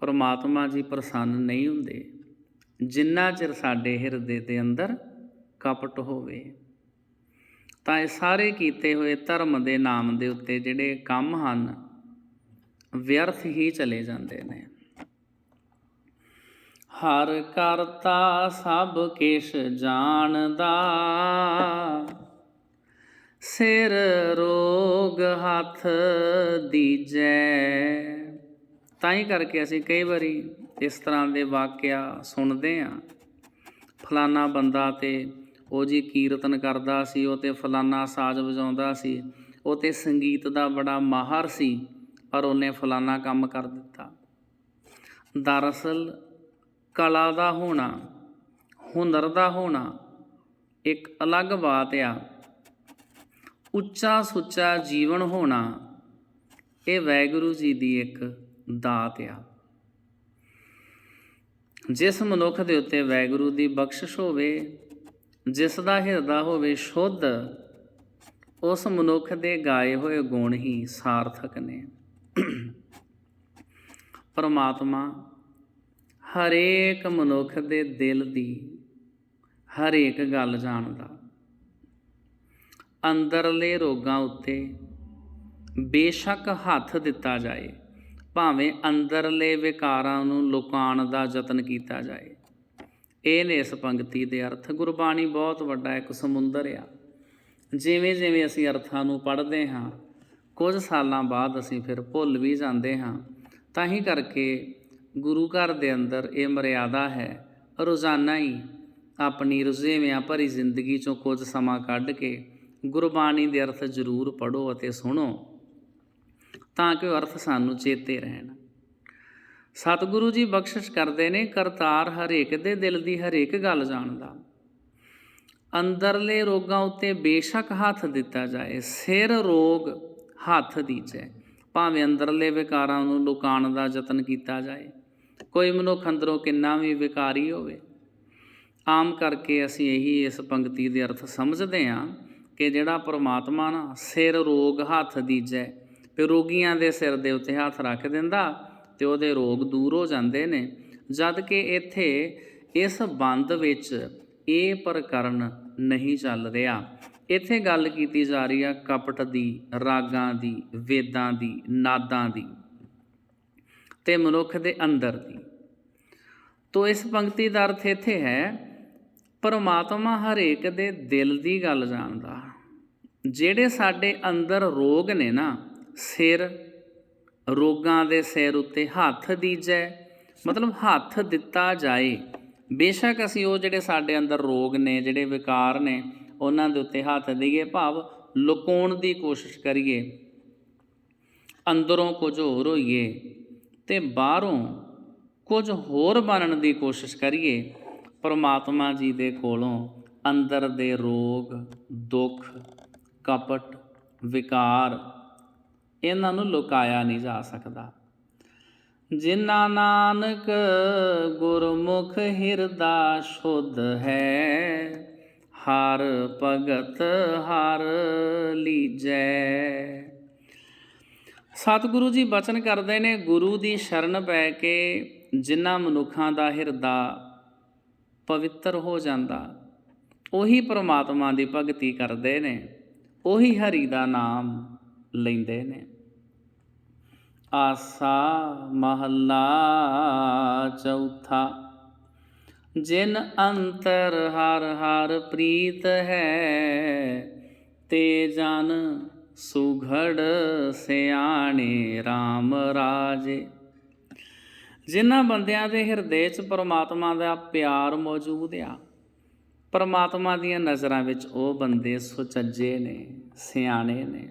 ਪਰਮਾਤਮਾ ਜੀ ਪ੍ਰਸੰਨ ਨਹੀਂ ਹੁੰਦੇ। ਜਿੰਨਾ ਚਿਰ ਸਾਡੇ ਹਿਰਦੇ ਦੇ ਅੰਦਰ ਕਪਟ ਹੋਵੇ, ਤਾਂ ਇਹ ਸਾਰੇ ਕੀਤੇ ਹੋਏ ਧਰਮ ਦੇ ਨਾਮ ਦੇ ਉੱਤੇ ਜਿਹੜੇ ਕੰਮ ਹਨ, ਵਿਅਰਥ ਹੀ ਚਲੇ ਜਾਂਦੇ ਨੇ। ਹਰ ਕਰਤਾ ਸਭ ਕਿਛ ਜਾਣਦਾ। ਸਿਰ ਰੋਗ ਹੱਥ ਦੀਜੈ। ਤਾਂ ਹੀ ਕਰਕੇ ਅਸੀਂ ਕਈ ਵਾਰੀ ਇਸ ਤਰ੍ਹਾਂ ਦੇ ਵਾਕਿਆ ਸੁਣਦੇ ਹਾਂ। ਫਲਾਨਾ ਬੰਦਾ ਤੇ ਉਹ ਜੀ ਕੀਰਤਨ ਕਰਦਾ ਸੀ, ਉਹ ਤੇ ਫਲਾਨਾ ਸਾਜ਼ ਵਜਾਉਂਦਾ ਸੀ, ਉਹ ਤੇ ਸੰਗੀਤ ਦਾ ਬੜਾ ਮਾਹਰ ਸੀ, ਪਰ ਉਹਨੇ ਫਲਾਨਾ ਕੰਮ ਕਰ ਦਿੱਤਾ। ਦਰਅਸਲ ਕਲਾ ਦਾ ਹੋਣਾ, ਹੁਨਰ ਦਾ ਹੋਣਾ, ਇੱਕ ਅਲੱਗ ਬਾਤ ਆ। ਉੱਚਾ ਸੁੱਚਾ ਜੀਵਨ ਹੋਣਾ, ਇਹ ਵੈਗੁਰੂ ਜੀ ਦੀ ਇੱਕ ਦਾਤ ਆ। ਜਿਸ ਮਨੁੱਖ ਦੇ ਉੱਤੇ ਵੈਗੁਰੂ ਦੀ ਬਖਸ਼ਿਸ਼ ਹੋਵੇ, ਜਿਸ ਦਾ ਹਿਰਦਾ ਹੋਵੇ ਸ਼ੁੱਧ, ਉਸ ਮਨੁੱਖ ਦੇ ਗਾਏ ਹੋਏ ਗੁਣ ਹੀ ਸਾਰਥਕ ਨੇ। ਪਰਮਾਤਮਾ ਹਰੇਕ ਮਨੁੱਖ ਦੇ ਦਿਲ ਦੀ ਹਰੇਕ ਗੱਲ ਜਾਣਦਾ। ਅੰਦਰਲੇ ਰੋਗਾਂ ਉੱਤੇ ਬੇਸ਼ੱਕ ਹੱਥ ਦਿੱਤਾ ਜਾਏ, ਭਾਵੇਂ ਅੰਦਰਲੇ ਵਿਕਾਰਾਂ ਨੂੰ ਲੁਕਾਉਣ ਦਾ ਯਤਨ ਕੀਤਾ ਜਾਏ। ਇਹ ਨੇ ਇਸ ਪੰਕਤੀ ਦੇ ਅਰਥ। ਗੁਰਬਾਣੀ ਬਹੁਤ ਵੱਡਾ ਇੱਕ ਸਮੁੰਦਰ ਆ। ਜਿਵੇਂ ਜਿਵੇਂ ਅਸੀਂ ਅਰਥਾਂ ਨੂੰ ਪੜ੍ਹਦੇ ਹਾਂ, ਕੁਝ ਸਾਲਾਂ ਬਾਅਦ ਅਸੀਂ ਫਿਰ ਭੁੱਲ ਵੀ ਜਾਂਦੇ ਹਾਂ, ਤਾਂ ਹੀ ਕਰਕੇ ਗੁਰੂ ਘਰ ਦੇ ਅੰਦਰ ਇਹ ਮਰਿਆਦਾ ਹੈ। ਰੋਜ਼ਾਨਾ ਹੀ ਆਪਣੀ ਰੁਝੇਵਿਆਂ ਭਰੀ ਜ਼ਿੰਦਗੀ ਚੋਂ ਕੁਝ ਸਮਾਂ ਕੱਢ ਕੇ ਗੁਰਬਾਣੀ ਦੇ ਅਰਥ ਜ਼ਰੂਰ ਪੜੋ ਅਤੇ ਸੁਣੋ ਤਾਂ ਕਿ ਉਹ ਅਰਥ ਸਾਨੂੰ ਚੇਤੇ ਰਹਿਣ। ਸਤਿਗੁਰੂ ਜੀ ਬਖਸ਼ਿਸ਼ ਕਰਦੇ ਨੇ, ਕਰਤਾਰ ਹਰੇਕ ਦੇ ਦਿਲ ਦੀ ਹਰੇਕ ਗੱਲ ਜਾਣਦਾ। ਅੰਦਰਲੇ ਰੋਗਾਂ ਉੱਤੇ ਬੇਸ਼ੱਕ ਹੱਥ ਦਿੱਤਾ ਜਾਏ, ਸਿਰ ਰੋਗ ਹੱਥ ਦੀਜੈ, ਭਾਵੇਂ ਅੰਦਰਲੇ ਵਿਕਾਰਾਂ ਨੂੰ ਲੁਕਾਉਣ ਦਾ ਯਤਨ ਕੀਤਾ ਜਾਏ। ਕੋਈ ਮਨੁੱਖ ਅੰਦਰੋਂ ਕਿੰਨਾ ਵੀ ਵਿਕਾਰੀ ਹੋਵੇ, ਆਮ ਕਰਕੇ ਅਸੀਂ ਇਹੀ ਇਸ ਪੰਕਤੀ ਦੇ ਅਰਥ ਸਮਝਦੇ ਹਾਂ ਕਿ ਜਿਹੜਾ ਪ੍ਰਮਾਤਮਾ ਨਾ ਸਿਰ ਰੋਗ ਹੱਥ ਦੀਜੈ ਤੇ ਰੋਗੀਆਂ ਦੇ ਸਿਰ ਦੇ ਉੱਤੇ ਹੱਥ ਰੱਖ ਦਿੰਦਾ ਤੇ ਉਹਦੇ ਰੋਗ ਦੂਰ ਹੋ ਜਾਂਦੇ ਨੇ, ਜਦ ਕਿ ਇੱਥੇ ਇਸ ਬੰਦ ਵਿੱਚ ਇਹ ਪ੍ਰਕਰਨ ਨਹੀਂ ਚੱਲ ਰਿਹਾ। ਇੱਥੇ ਗੱਲ ਕੀਤੀ ਜਾ ਰਹੀ ਆ ਕਪਟ ਦੀ, ਰਾਗਾਂ ਦੀ, ਵੇਦਾਂ ਦੀ, ਨਾਦਾਂ ਦੀ। ਤੇ ਮਨੁੱਖ ਦੇ ਅੰਦਰ ਦੀ। ਤੋ ਇਸ ਪੰਕਤੀ ਦਾ ਅਰਥ ਇੱਥੇ ਹੈ, ਪਰਮਾਤਮਾ ਹਰੇਕ ਦੇ ਦਿਲ ਦੀ ਗੱਲ ਜਾਣਦਾ। ਜਿਹੜੇ ਸਾਡੇ ਅੰਦਰ ਰੋਗ ਨੇ ਨਾ, ਸਿਰ ਰੋਗਾਂ ਦੇ ਸਿਰ ਉੱਤੇ ਹੱਥ ਦੀਜੈ, ਮਤਲਬ ਹੱਥ ਦਿੱਤਾ ਜਾਏ, ਬੇਸ਼ੱਕ ਅਸੀਂ ਉਹ ਜਿਹੜੇ ਸਾਡੇ ਅੰਦਰ ਰੋਗ ਨੇ, ਜਿਹੜੇ ਵਿਕਾਰ ਨੇ, ਉਹਨਾਂ ਦੇ ਉੱਤੇ ਹੱਥ ਦਈਏ ਭਾਵ ਲੁਕਾਉਣ ਦੀ ਕੋਸ਼ਿਸ਼ ਕਰੀਏ, ਅੰਦਰੋਂ ਕੁਝ ਹੋਰ ਹੋਈਏ। ਤੇ ਬਾਹਰੋਂ ਕੁਝ ਹੋਰ ਬਣਨ ਦੀ ਕੋਸ਼ਿਸ਼ ਕਰੀਏ, ਪਰਮਾਤਮਾ ਜੀ ਦੇ ਕੋਲੋਂ ਅੰਦਰ ਦੇ ਰੋਗ, ਦੁੱਖ, ਕਪਟ, ਵਿਕਾਰ ਇਹਨਾਂ ਨੂੰ ਲੁਕਾਇਆ ਨਹੀਂ ਜਾ ਸਕਦਾ। ਜਿਨਾ ਨਾਨਕ ਗੁਰਮੁਖ ਹਿਰਦਾ ਸ਼ੁੱਧ ਹੈ, ਹਰ ਭਗਤ ਹਰ ਲੀਜੈ। ਸਤਿਗੁਰੂ ਜੀ ਬਚਨ ਕਰਦੇ ਨੇ, ਗੁਰੂ ਦੀ ਸ਼ਰਨ ਪੈ ਕੇ ਜਿਨ੍ਹਾਂ ਮਨੁੱਖਾਂ ਦਾ ਹਿਰਦਾ ਪਵਿੱਤਰ ਹੋ ਜਾਂਦਾ, ਉਹੀ ਪ੍ਰਮਾਤਮਾ ਦੀ ਭਗਤੀ ਕਰਦੇ ਨੇ, ਉਹੀ ਹਰੀ ਦਾ ਨਾਮ ਲੈਂਦੇ ਨੇ। ਆਸਾ ਮਹੱਲਾ ਚੌਥਾ, ਜਿਨ ਅੰਤਰ ਹਰ ਹਰ ਪ੍ਰੀਤ ਹੈ, ਤੇ ਜਨ ਸੁਘੜ ਸਿਆਣੇ RAM ਰਾਜੇ। ਜਿਨ੍ਹਾਂ ਬੰਦਿਆਂ ਦੇ ਹਿਰਦੇ 'ਚ ਪਰਮਾਤਮਾ ਦਾ ਪਿਆਰ ਮੌਜੂਦ ਆ, ਪਰਮਾਤਮਾ ਦੀਆਂ ਨਜ਼ਰਾਂ ਵਿੱਚ ਉਹ ਬੰਦੇ ਸੁਚੱਜੇ ਨੇ, ਸਿਆਣੇ ਨੇ।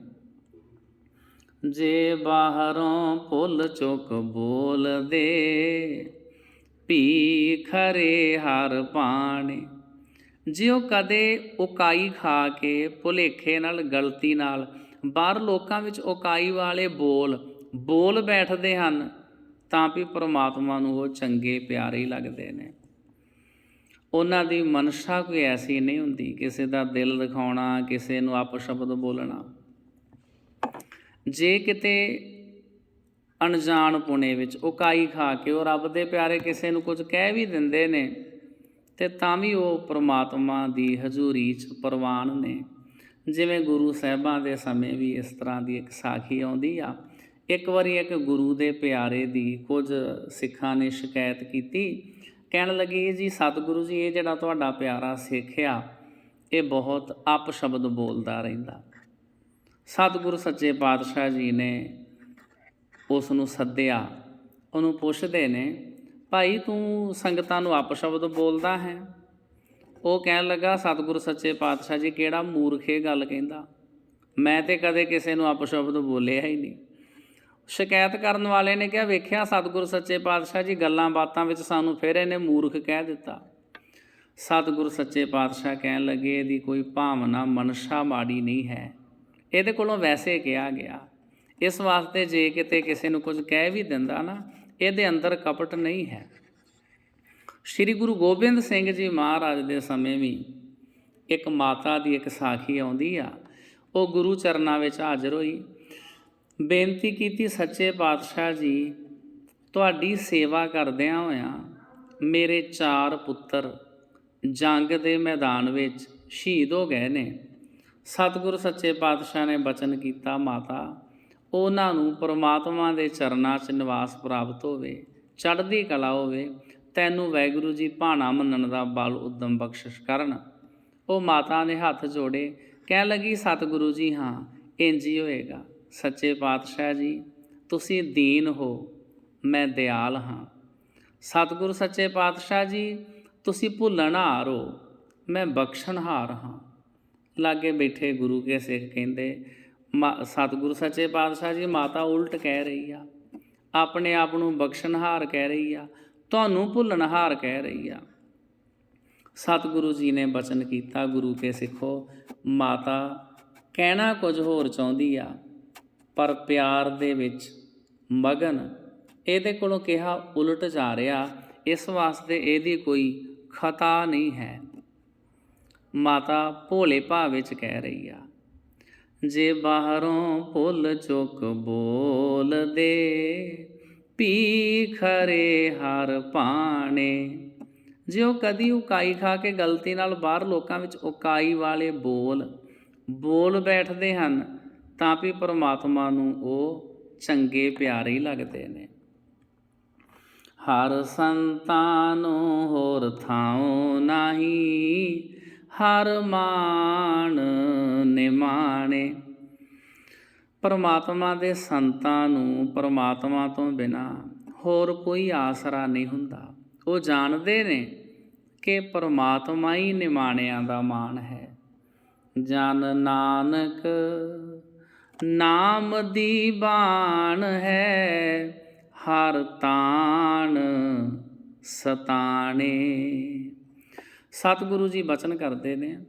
ਜੇ ਬਾਹਰੋਂ ਭੁੱਲ ਚੁੱਕ ਬੋਲਦੇ ਪੀ ਖਰੇ ਹਰ ਪਾਣੀ। ਜੇ ਉਹ ਕਦੇ ਉਕਾਈ ਖਾ ਕੇ ਭੁਲੇਖੇ ਨਾਲ, ਗਲਤੀ ਨਾਲ ਬਾਹਰ ਲੋਕਾਂ ਵਿੱਚ ਉਕਾਈ ਵਾਲੇ ਬੋਲ ਬੋਲ ਬੈਠਦੇ ਹਨ, ਤਾਂ ਵੀ ਪ੍ਰਮਾਤਮਾ ਨੂੰ ਉਹ ਚੰਗੇ ਪਿਆਰੇ ਲੱਗਦੇ ਨੇ। ਉਹਨਾਂ ਦੀ ਮਨਸ਼ਾ ਕੋਈ ਐਸੀ ਨਹੀਂ ਹੁੰਦੀ, ਕਿਸੇ ਦਾ ਦਿਲ ਦਿਖਾਉਣਾ ਕਿਸੇ ਨੂੰ ਅਪਸ਼ਬਦ ਬੋਲਣਾ। ਜੇ ਕਿਤੇ ਅਣਜਾਣ ਪੁਣੇ ਵਿੱਚ ਉਕਾਈ ਖਾ ਕੇ ਉਹ ਰੱਬ ਦੇ ਪਿਆਰੇ ਕਿਸੇ ਨੂੰ ਕੁਝ ਕਹਿ ਵੀ ਦਿੰਦੇ ਨੇ, ਤੇ ਤਾਂ ਵੀ ਉਹ ਪ੍ਰਮਾਤਮਾ ਦੀ ਹਜ਼ੂਰੀ 'ਚ ਪ੍ਰਵਾਨ ਨੇ। ਜਿਵੇਂ ਗੁਰੂ ਸਾਹਿਬਾਂ ਦੇ ਸਮੇਂ ਵੀ ਇਸ ਤਰ੍ਹਾਂ ਦੀ ਇੱਕ ਸਾਖੀ ਆਉਂਦੀ ਆ, ਇੱਕ ਵਾਰੀ ਇੱਕ ਗੁਰੂ ਦੇ ਪਿਆਰੇ ਦੀ ਕੁਝ ਸਿੱਖਾਂ ਨੇ ਸ਼ਿਕਾਇਤ ਕੀਤੀ, ਕਹਿਣ ਲੱਗੇ, ਜੀ ਸਤਿਗੁਰੂ ਜੀ, ਇਹ ਜਿਹੜਾ ਤੁਹਾਡਾ ਪਿਆਰਾ ਸਿੱਖ ਆ, ਇਹ ਬਹੁਤ ਅਪ ਸ਼ਬਦ ਬੋਲਦਾ ਰਹਿੰਦਾ। ਸਤਿਗੁਰੂ ਸੱਚੇ ਪਾਤਸ਼ਾਹ ਜੀ ਨੇ ਉਸ ਨੂੰ ਸੱਦਿਆ, ਉਹਨੂੰ ਪੁੱਛਦੇ ਨੇ, ਭਾਈ ਤੂੰ ਸੰਗਤਾਂ ਨੂੰ ਅਪ ਸ਼ਬਦ ਬੋਲਦਾ ਹੈ? ਉਹ ਕਹਿਣ ਲੱਗਾ, ਸਤਿਗੁਰੂ ਸੱਚੇ ਪਾਤਸ਼ਾਹ ਜੀ, ਕਿਹੜਾ ਮੂਰਖ ਇਹ ਗੱਲ ਕਹਿੰਦਾ? ਮੈਂ ਤੇ ਕਦੇ ਕਿਸੇ ਨੂੰ ਅਪਸ਼ਬਦ ਬੋਲਿਆ ਹੀ ਨਹੀਂ। ਸ਼ਿਕਾਇਤ ਕਰਨ ਵਾਲੇ ਨੇ ਕਿਹਾ, ਵੇਖਿਆ, ਸਤਿਗੁਰੂ ਸੱਚੇ ਪਾਤਸ਼ਾਹ ਜੀ, ਗੱਲਾਂ ਬਾਤਾਂ ਵਿੱਚ ਸਾਨੂੰ ਫਿਰ ਇਹਨੇ ਮੂਰਖ ਕਹਿ ਦਿੱਤਾ। ਸਤਿਗੁਰੂ ਸੱਚੇ ਪਾਤਸ਼ਾਹ ਕਹਿਣ ਲੱਗੇ, ਇਹਦੀ ਕੋਈ ਭਾਵਨਾ, ਮਨਸ਼ਾ ਮਾੜੀ ਨਹੀਂ ਹੈ। ਇਹਦੇ ਕੋਲੋਂ ਵੈਸੇ ਕਿਹਾ ਗਿਆ। ਇਸ ਵਾਸਤੇ ਜੇ ਕਿਤੇ ਕਿਸੇ ਨੂੰ ਕੁਝ ਕਹਿ ਵੀ ਦਿੰਦਾ ਨਾ, ਇਹਦੇ ਅੰਦਰ ਕਪਟ ਨਹੀਂ ਹੈ। ਸ੍ਰੀ ਗੁਰੂ ਗੋਬਿੰਦ ਸਿੰਘ ਜੀ ਮਹਾਰਾਜ ਦੇ ਸਮੇਂ ਵੀ ਇੱਕ ਮਾਤਾ ਦੀ ਇੱਕ ਸਾਖੀ ਆਉਂਦੀ ਆ। ਉਹ ਗੁਰੂ ਚਰਨਾਂ ਵਿੱਚ ਹਾਜ਼ਰ ਹੋਈ। ਬੇਨਤੀ ਕੀਤੀ, ਸੱਚੇ ਪਾਤਸ਼ਾਹ ਜੀ, ਤੁਹਾਡੀ ਸੇਵਾ ਕਰਦਿਆਂ ਹੋਇਆਂ ਮੇਰੇ ਚਾਰ ਪੁੱਤਰ ਜੰਗ ਦੇ ਮੈਦਾਨ ਵਿੱਚ ਸ਼ਹੀਦ ਹੋ ਗਏ ਨੇ। ਸਤਿਗੁਰੂ ਸੱਚੇ ਪਾਤਸ਼ਾਹ ਨੇ ਬਚਨ ਕੀਤਾ, ਮਾਤਾ, ਉਹਨਾਂ ਨੂੰ ਪ੍ਰਮਾਤਮਾ ਦੇ ਚਰਨਾਂ 'ਚ ਨਿਵਾਸ ਪ੍ਰਾਪਤ ਹੋਵੇ, ਚੜ੍ਹਦੀ ਕਲਾ ਹੋਵੇ ਤੈਨੂੰ ਵਾਹਿਗੁਰੂ ਜੀ ਭਾਣਾ ਮੰਨਣ ਦਾ ਬਲ ਉਦਮ ਬਖਸ਼ਿਸ਼ ਕਰਨ। ਉਹ ਮਾਤਾ ਨੇ ਹੱਥ ਜੋੜੇ, ਕਹਿਣ ਲੱਗੀ, ਸਤਿਗੁਰੂ ਜੀ, ਹਾਂ ਇੰਜ ਹੀ ਹੋਏਗਾ। ਸੱਚੇ ਪਾਤਸ਼ਾਹ ਜੀ, ਤੁਸੀਂ ਦੀਨ ਹੋ, ਮੈਂ ਦਿਆਲ ਹਾਂ। ਸਤਿਗੁਰੂ ਸੱਚੇ ਪਾਤਸ਼ਾਹ ਜੀ, ਤੁਸੀਂ ਭੁੱਲਣਹਾਰ ਹੋ, ਮੈਂ ਬਖਸ਼ਣਹਾਰ ਹਾਂ। ਲਾਗੇ ਬੈਠੇ ਗੁਰੂ ਕੇ ਸਿੱਖ ਕਹਿੰਦੇ, ਮਾ- ਸਤਿਗੁਰੂ ਸੱਚੇ ਪਾਤਸ਼ਾਹ ਜੀ, ਮਾਤਾ ਉਲਟ ਕਹਿ ਰਹੀ ਆ। ਆਪਣੇ ਆਪ ਨੂੰ ਬਖਸ਼ਣਹਾਰ ਕਹਿ ਰਹੀ ਆ। ਤੁਹਾਨੂੰ ਭੁੱਲਣਹਾਰ ਕਹਿ ਰਹੀ ਆ। ਸਤਿਗੁਰੂ ਜੀ ਨੇ ਬਚਨ ਕੀਤਾ, ਗੁਰੂ ਕੇ ਸਿੱਖੋ। ਮਾਤਾ, ਕਹਿਣਾ ਕੁਝ ਹੋਰ ਚਾਹੁੰਦੀ ਆ, ਪਰ ਪਿਆਰ ਦੇ ਵਿੱਚ ਮਗਨ। ਇਹਦੇ ਕੋਲੋਂ ਕਿਹਾ ਉਲਟ ਜਾ ਰਿਹਾ, ਇਸ ਵਾਸਤੇ ਇਹਦੀ ਕੋਈ ਖਤਾ ਨਹੀਂ ਹੈ। ਮਾਤਾ ਭੋਲੇ ਭਾਅ ਵਿੱਚ ਕਹਿ ਰਹੀ ਆ, ਜੇ ਬਾਹਰੋਂ ਭੁੱਲ ਚੁੱਕ ਬੋਲਦੇ ਪੀ ਖਰੇ ਹਰ ਪਾਣੇ ਜੇ ਉਹ ਕਦੀ ਉਕਾਈ ਖਾ ਕੇ ਗਲਤੀ ਨਾਲ ਬਾਹਰ ਲੋਕਾਂ ਵਿੱਚ ਉਕਾਈ ਵਾਲੇ ਬੋਲ ਬੋਲ ਬੈਠਦੇ ਹਨ, ਤਾਂ ਵੀ ਪਰਮਾਤਮਾ ਨੂੰ ਉਹ ਚੰਗੇ ਪਿਆਰੇ ਲੱਗਦੇ ਨੇ। ਹਰ ਸੰਤਾਂ ਨੂੰ ਹੋਰ ਥਾਉ ਨਹੀਂ, ਹਰ ਮਾਨ ਨਿਮਾਣੇ। ਪਰਮਾਤਮਾ ਦੇ ਸੰਤਾਂ ਨੂੰ ਪਰਮਾਤਮਾ ਤੋਂ ਬਿਨਾ ਹੋਰ ਕੋਈ ਆਸਰਾ ਨਹੀਂ ਹੁੰਦਾ। ਉਹ ਜਾਣਦੇ ਨੇ ਕਿ ਪਰਮਾਤਮਾ ਹੀ ਨਿਮਾਣਿਆਂ ਦਾ ਮਾਣ ਹੈ। ਜਨ ਨਾਨਕ ਨਾਮ ਦੀ ਬਾਣ ਹੈ, ਹਰ ਤਾਣ ਸਤਾਣੇ। ਸਤਿਗੁਰੂ ਜੀ ਬਚਨ ਕਰਦੇ ਨੇ।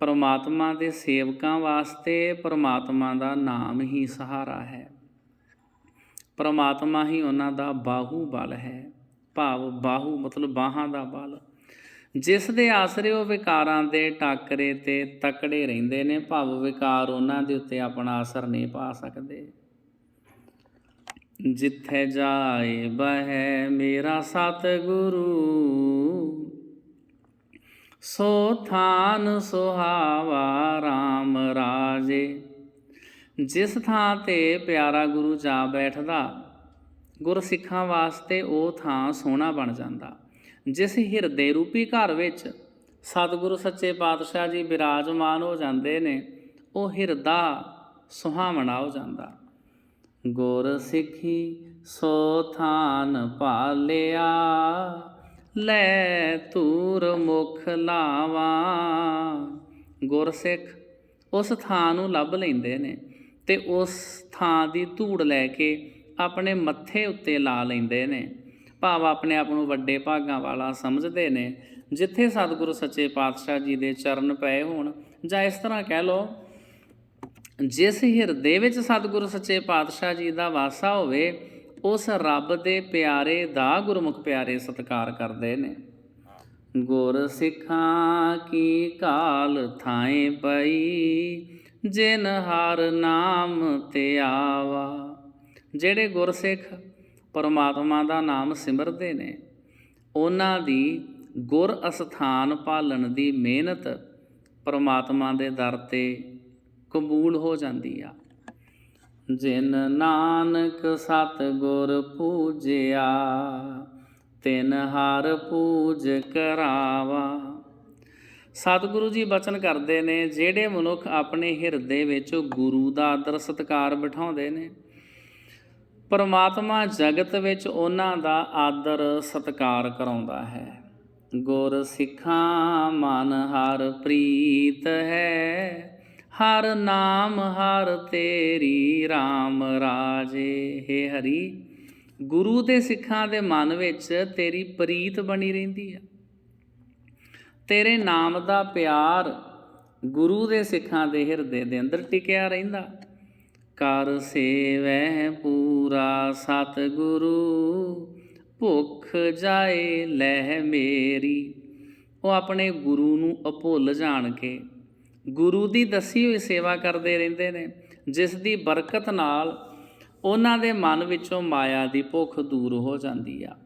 ਪਰਮਾਤਮਾ ਦੇ ਸੇਵਕਾਂ ਵਾਸਤੇ ਪਰਮਾਤਮਾ ਦਾ ਨਾਮ ਹੀ ਸਹਾਰਾ ਹੈ। ਪਰਮਾਤਮਾ ਹੀ ਉਹਨਾਂ ਦਾ ਬਾਹੂ ਬਲ ਹੈ। ਭਾਵ ਬਾਹੂ ਮਤਲਬ ਬਾਹਾਂ ਦਾ ਬਲ। ਜਿਸ ਦੇ ਆਸਰੇ ਉਹ ਵਿਕਾਰਾਂ ਦੇ ਟਾਕਰੇ ਤੇ ਤਕੜੇ ਰਹਿੰਦੇ ਨੇ, ਭਾਵ ਵਿਕਾਰ ਉਹਨਾਂ ਦੇ ਉੱਤੇ ਆਪਣਾ ਅਸਰ ਨਹੀਂ ਪਾ ਸਕਦੇ। ਜਿੱਥੇ ਜਾਏ, ਬਹਿ ਮੇਰਾ ਸਤਿਗੁਰੂ ਸੋ ਥਾਨ ਸੁਹਾਵਾ RAM ਰਾਜੇ। ਜਿਸ ਥਾਂ ਤੇ ਪਿਆਰਾ ਗੁਰੂ ਜਾ ਬੈਠਦਾ, ਗੁਰਸਿੱਖਾਂ ਵਾਸਤੇ ਉਹ ਥਾਂ ਸੋਹਣਾ ਬਣ ਜਾਂਦਾ। ਜਿਸ ਹਿਰਦੇ ਰੂਪੀ ਘਰ ਵਿੱਚ ਸਤਿਗੁਰੂ ਸੱਚੇ ਪਾਤਸ਼ਾਹ ਜੀ ਬਿਰਾਜਮਾਨ ਹੋ ਜਾਂਦੇ ਨੇ, ਉਹ ਹਿਰਦਾ ਸੁਹਾਵਣਾ ਹੋ ਜਾਂਦਾ। ਗੁਰ ਸਿੱਖੀ ਸੋ ਥਾਨ ਪਾਲਿਆ ਲੈ ਤੂਰ ਮੁਖ ਲਾਵਾ। ਗੁਰਸਿੱਖ ਉਸ ਥਾਂ ਨੂੰ ਲੱਭ ਲੈਂਦੇ ਨੇ ਤੇ ਉਸ ਥਾਂ ਦੀ ਧੂੜ ਲੈ ਕੇ ਆਪਣੇ ਮੱਥੇ ਉੱਤੇ ਲਾ ਲੈਂਦੇ ਨੇ। ਭਾਵ ਆਪਣੇ ਆਪ ਨੂੰ ਵੱਡੇ ਭਾਗਾਂ ਵਾਲਾ ਸਮਝਦੇ ਨੇ। ਜਿੱਥੇ ਸਤਿਗੁਰੂ ਸੱਚੇ ਪਾਤਸ਼ਾਹ ਜੀ ਦੇ ਚਰਨ ਪਏ ਹੋਣ, ਜਾਂ ਇਸ ਤਰ੍ਹਾਂ ਕਹਿ ਲਓ, ਜਿਸ ਹਿਰਦੇ ਵਿੱਚ ਸਤਿਗੁਰੂ ਸੱਚੇ ਪਾਤਸ਼ਾਹ ਜੀ ਦਾ ਵਾਸਾ ਹੋਵੇ ਉਸ ਰੱਬ ਦੇ ਪਿਆਰੇ ਦਾ ਗੁਰਮੁਖ ਪਿਆਰੇ ਸਤਿਕਾਰ ਕਰਦੇ ਨੇ। ਗੁਰ ਸਿੱਖਾਂ ਕੀ ਕਾਲ ਥਾਏ ਪਈ, ਜਿਨ ਹਰ ਨਾਮ ਤੇ ਆਵਾ। ਜਿਹੜੇ ਗੁਰਸਿੱਖ ਪਰਮਾਤਮਾ ਦਾ ਨਾਮ ਸਿਮਰਦੇ ਨੇ, ਉਹਨਾਂ ਦੀ ਗੁਰ ਅਸਥਾਨ ਪਾਲਣ ਦੀ ਮਿਹਨਤ ਪਰਮਾਤਮਾ ਦੇ ਦਰ ਤੇ ਕਬੂਲ ਹੋ ਜਾਂਦੀ ਆ। ਜਿਨ ਨਾਨਕ ਸਤ ਗੁਰ ਪੂਜਿਆ, ਤਿਨ ਹਰ ਪੂਜ ਕਰਾਵਾ। ਸਤਿਗੁਰੂ ਜੀ ਬਚਨ ਕਰਦੇ ਨੇ, ਜਿਹੜੇ ਮਨੁੱਖ ਆਪਣੇ ਹਿਰਦੇ ਵਿੱਚ ਗੁਰੂ ਦਾ ਆਦਰ ਸਤਕਾਰ ਬਿਠਾਉਂਦੇ ਨੇ, ਪਰਮਾਤਮਾ ਜਗਤ ਵਿੱਚ ਉਹਨਾਂ ਦਾ ਆਦਰ ਸਤਕਾਰ ਕਰਾਉਂਦਾ ਹੈ। ਗੁਰ ਸਿੱਖਾਂ ਮਨ ਹਰ ਪ੍ਰੀਤ ਹੈ ਹਰ ਨਾਮ ਹਰ ਤੇਰੀ RAM ਰਾਜੇ, ਹੈ ਹਰੀ। ਗੁਰੂ ਦੇ ਸਿੱਖਾਂ ਦੇ ਮਨ ਵਿੱਚ ਤੇਰੀ ਪ੍ਰੀਤ ਬਣੀ ਰਹਿੰਦੀ ਹੈ ਤੇਰੇ ਨਾਮ ਦਾ ਪਿਆਰ ਗੁਰੂ ਦੇ ਸਿੱਖਾਂ ਦੇ ਹਿਰਦੇ ਦੇ ਅੰਦਰ ਟਿਕਿਆ ਰਹਿੰਦਾ। ਕਰ ਸੇਵੈ ਪੂਰਾ ਸਤਿਗੁਰੂ, ਭੁੱਖ ਜਾਏ ਲੈ ਮੇਰੀ। ਉਹ ਆਪਣੇ ਗੁਰੂ ਨੂੰ ਅਭੁੱਲ ਜਾਣ ਕੇ ਗੁਰੂ ਦੀ ਦੱਸੀ ਹੋਈ ਸੇਵਾ ਕਰਦੇ ਰਹਿੰਦੇ ਨੇ, ਜਿਸ ਦੀ ਬਰਕਤ ਨਾਲ ਉਹਨਾਂ ਦੇ ਮਨ ਵਿੱਚੋਂ ਮਾਇਆ ਦੀ ਭੁੱਖ ਦੂਰ ਹੋ ਜਾਂਦੀ ਆ।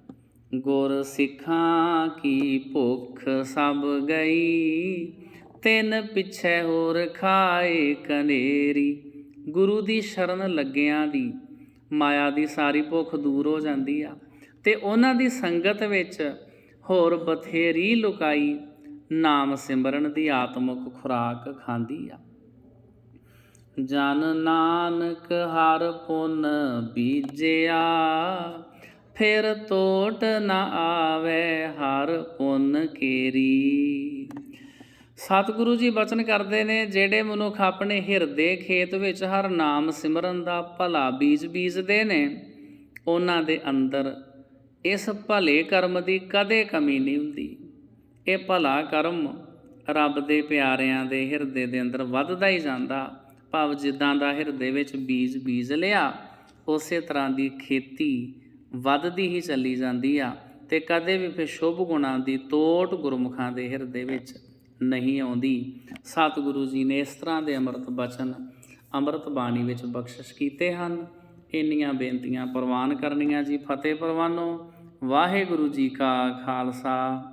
ਗੁਰ ਸਿੱਖਾਂ ਕੀ ਭੁੱਖ ਸਭ ਗਈ, ਤਿੰਨ ਪਿੱਛੇ ਹੋਰ ਖਾਏ ਕਨੇਰੀ। ਗੁਰੂ ਦੀ ਸ਼ਰਨ ਲੱਗਿਆਂ ਦੀ ਮਾਇਆ ਦੀ ਸਾਰੀ ਭੁੱਖ ਦੂਰ ਹੋ ਜਾਂਦੀ ਆ। ਤੇ ਉਹਨਾਂ ਦੀ ਸੰਗਤ ਵਿੱਚ ਹੋਰ ਬਥੇਰੀ ਲੁਕਾਈ ਨਾਮ ਸਿਮਰਨ ਦੀ ਆਤਮਿਕ ਖੁਰਾਕ ਖਾਂਦੀ ਆ। ਜਨ ਨਾਨਕ ਹਰ ਪੁੰਨ ਬੀਜਿਆ, ਫਿਰ ਤੋਟ ਨਾ ਆਵੇ ਹਰ ਪੁੰਨ ਕੇਰੀ। ਸਤਿਗੁਰੂ ਜੀ ਬਚਨ ਕਰਦੇ ਨੇ, ਜਿਹੜੇ ਮਨੁੱਖ ਆਪਣੇ ਹਿਰਦੇ ਖੇਤ ਵਿੱਚ ਹਰ ਨਾਮ ਸਿਮਰਨ ਦਾ ਭਲਾ ਬੀਜ ਬੀਜਦੇ ਨੇ, ਉਹਨਾਂ ਦੇ ਅੰਦਰ ਇਸ ਭਲੇ ਕਰਮ ਦੀ ਕਦੇ ਕਮੀ ਨਹੀਂ ਹੁੰਦੀ। ਇਹ ਭਲਾ ਕਰਮ ਰੱਬ ਦੇ ਪਿਆਰਿਆਂ ਦੇ ਹਿਰਦੇ ਦੇ ਅੰਦਰ ਵੱਧਦਾ ਹੀ ਜਾਂਦਾ। ਭਾਵ ਜਿੱਦਾਂ ਦਾ ਹਿਰਦੇ ਵਿੱਚ ਬੀਜ ਬੀਜ ਲਿਆ, ਉਸੇ ਤਰ੍ਹਾਂ ਦੀ ਖੇਤੀ ਵੱਧਦੀ ਹੀ ਚੱਲੀ ਜਾਂਦੀ ਆ ਤੇ ਕਦੇ ਵੀ ਫਿਰ ਸ਼ੁਭ ਗੁਣਾਂ ਦੀ ਤੋਟ ਗੁਰਮੁਖਾਂ ਦੇ ਹਿਰਦੇ ਵਿੱਚ ਨਹੀਂ ਆਉਂਦੀ। ਸਤਿਗੁਰੂ ਜੀ ਨੇ ਇਸ ਤਰ੍ਹਾਂ ਦੇ ਅੰਮ੍ਰਿਤ ਬਚਨ ਅੰਮ੍ਰਿਤ ਬਾਣੀ ਵਿੱਚ ਬਖਸ਼ਿਸ਼ ਕੀਤੇ ਹਨ। ਇੰਨੀਆਂ ਬੇਨਤੀਆਂ ਪ੍ਰਵਾਨ ਕਰਨੀਆਂ ਜੀ। ਫਤਿਹ ਪ੍ਰਵਾਨੋ। ਵਾਹਿਗੁਰੂ ਜੀ ਕਾ ਖਾਲਸਾ।